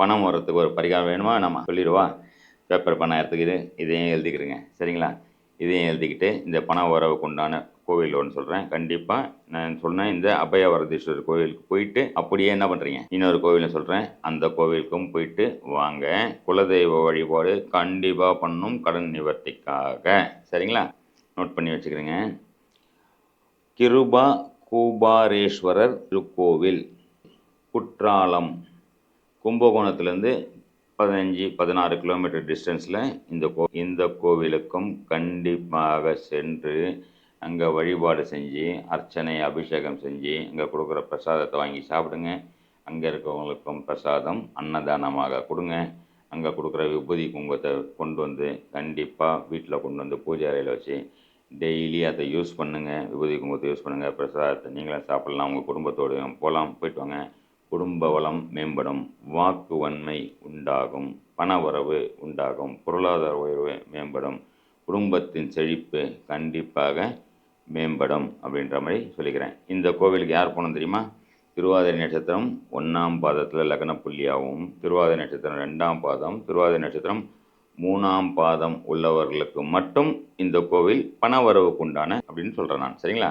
பணம் வரத்துக்கு ஒரு பரிகாரம் வேணுமா? நம்ம சொல்லிடுவா. பேப்பர் பணம் எடுத்துக்கிது இதையும் எழுதிக்கிறேங்க சரிங்களா? இதையும் எழுதிக்கிட்டு இந்த பண வரவுக்கு உண்டான கோவில் ஒன்று சொல்கிறேன் கண்டிப்பாக நான் சொன்னேன் இந்த அபயவரதீஸ்வரர் கோவிலுக்கு போயிட்டு அப்படியே என்ன பண்ணுறீங்க இன்னொரு கோவிலை சொல்கிறேன் அந்த கோவிலுக்கும் போயிட்டு வாங்க. குலதெய்வ வழிபாடு கண்டிப்பாக பண்ணும் கடன் நிவர்த்திக்காக. சரிங்களா? நோட் பண்ணி வச்சுக்கிறேங்க. கிருபா கூபாரேஸ்வரர் திருக்கோவில் குற்றாலம். கும்பகோணத்துலேருந்து பதினஞ்சு பதினாறு கிலோமீட்டர் டிஸ்டன்ஸில் இந்த கோ இந்த கோவிலுக்கும் கண்டிப்பாக சென்று அங்கே வழிபாடு செஞ்சு அர்ச்சனை அபிஷேகம் செஞ்சு அங்கே கொடுக்குற பிரசாதத்தை வாங்கி சாப்பிடுங்க. அங்கே இருக்கவங்களுக்கும் பிரசாதம் அன்னதானமாக கொடுங்க. அங்கே கொடுக்குற விபூதி குங்குமத்தை கொண்டு வந்து கண்டிப்பாக வீட்டில் கொண்டு வந்து பூஜை அறையில் வச்சு டெய்லி அதை யூஸ் பண்ணுங்கள் விபூதி குங்குமத்தை யூஸ் பண்ணுங்கள் பிரசாதத்தை நீங்களும் சாப்பிட்லாம். உங்கள் குடும்பத்தோடையும் போகலாம் போயிட்டு வாங்க. குடும்ப வளம் மேம்படும் வாக்கு வன்மை உண்டாகும் பணவரவு உண்டாகும் பொருளாதார உயர்வு மேம்படும் குடும்பத்தின் செழிப்பு கண்டிப்பாக மேம்படும் அப்படின்ற மாதிரி சொல்லிக்கிறேன். இந்த கோவிலுக்கு யார் போனோம் தெரியுமா? திருவாதிரை நட்சத்திரம் ஒன்றாம் பாதத்தில் லக்ன புள்ளியாகவும் திருவாதிரை நட்சத்திரம் ரெண்டாம் பாதம் திருவாதிரை நட்சத்திரம் மூணாம் பாதம் உள்ளவர்களுக்கு மட்டும் இந்த கோவில் பணவரவுக்கு உண்டான அப்படின்னு சொல்கிறேன் நான். சரிங்களா?